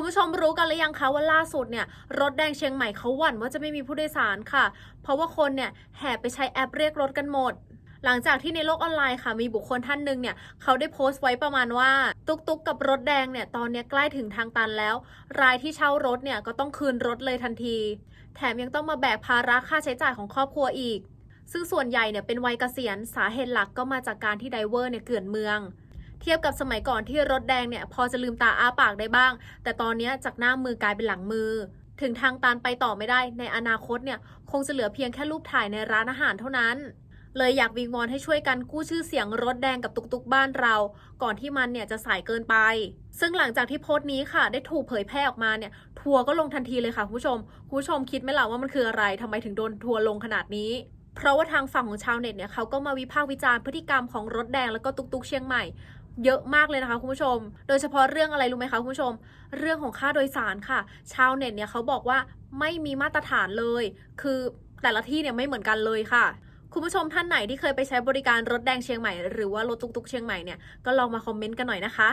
คุณผู้ชมรู้กันหรือยังคะว่าล่าสุดเนี่ยรถแดงเชียงใหม่เขาหวั่นว่าจะไม่มีผู้โดยสารค่ะ เพราะว่าคนเนี่ยแห่ไปใช้แอปเรียกรถกันหมด หลังจากที่ในโลกออนไลน์ค่ะ มีบุคคลท่านหนึ่งเนี่ยเขาได้โพสต์ไว้ประมาณว่า ตุกตุกกับรถแดงเนี่ยตอนเนี้ยใกล้ถึงทางตันแล้ว รายที่เช่ารถเนี่ยก็ต้องคืนรถเลยทันที แถมยังต้องมาแบกภาระค่าใช้จ่ายของครอบครัวอีก ซึ่งส่วนใหญ่เนี่ยเป็นวัยเกษียณสาเหตุหลักก็มาจากการที่ไดเวอร์เนี่ยเกลื่อนเมือง เทียบกับสมัยก่อนที่รถแดงเนี่ยพอจะลืมตาอ้าปากได้บ้าง แต่ตอนนี้จากหน้ามือกลายเป็นหลังมือ ถึงทางตันไปต่อไม่ได้ ในอนาคตเนี่ยคงจะเหลือเพียงแค่รูปถ่ายในร้านอาหารเท่านั้น เลยอยากวิงวอนให้ช่วยกันกู้ชื่อเสียงรถแดงกับตุกตุกบ้านเรา ก่อนที่มันเนี่ยจะสายเกินไป ซึ่งหลังจากที่โพสต์นี้ค่ะ ได้ถูกเผยแพร่ออกมาเนี่ย ทัวร์ก็ลงทันทีเลยค่ะคุณผู้ชมคุณผู้ชมคิดไหมล่ะว่ามันคืออะไรทำไมถึงโดนทัวร์ลงขนาดนี้เพราะว่าทางฝั่งของชาวเน็ตเนี่ยเขาก็มาวิพากษ์วิจารณ์พฤติกรรมของรถแดงแล้วก็ตุกตุกเชียงใหม่ เยอะมากเลยนะคะคุณผู้ชม โดยเฉพาะเรื่องอะไรรู้ไหมคะคุณผู้ชม เรื่องของค่าโดยสารค่ะ ชาวเน็ตเนี่ยเขาบอกว่าไม่มีมาตรฐานเลย คือแต่ละที่เนี่ยไม่เหมือนกันเลยค่ะคุณผู้ชมท่านไหนที่เคยไปใช้บริการรถแดงเชียงใหม่หรือว่ารถตุกๆเชียงใหม่เนี่ยก็ลองมาคอมเมนต์กันหน่อยนะคะ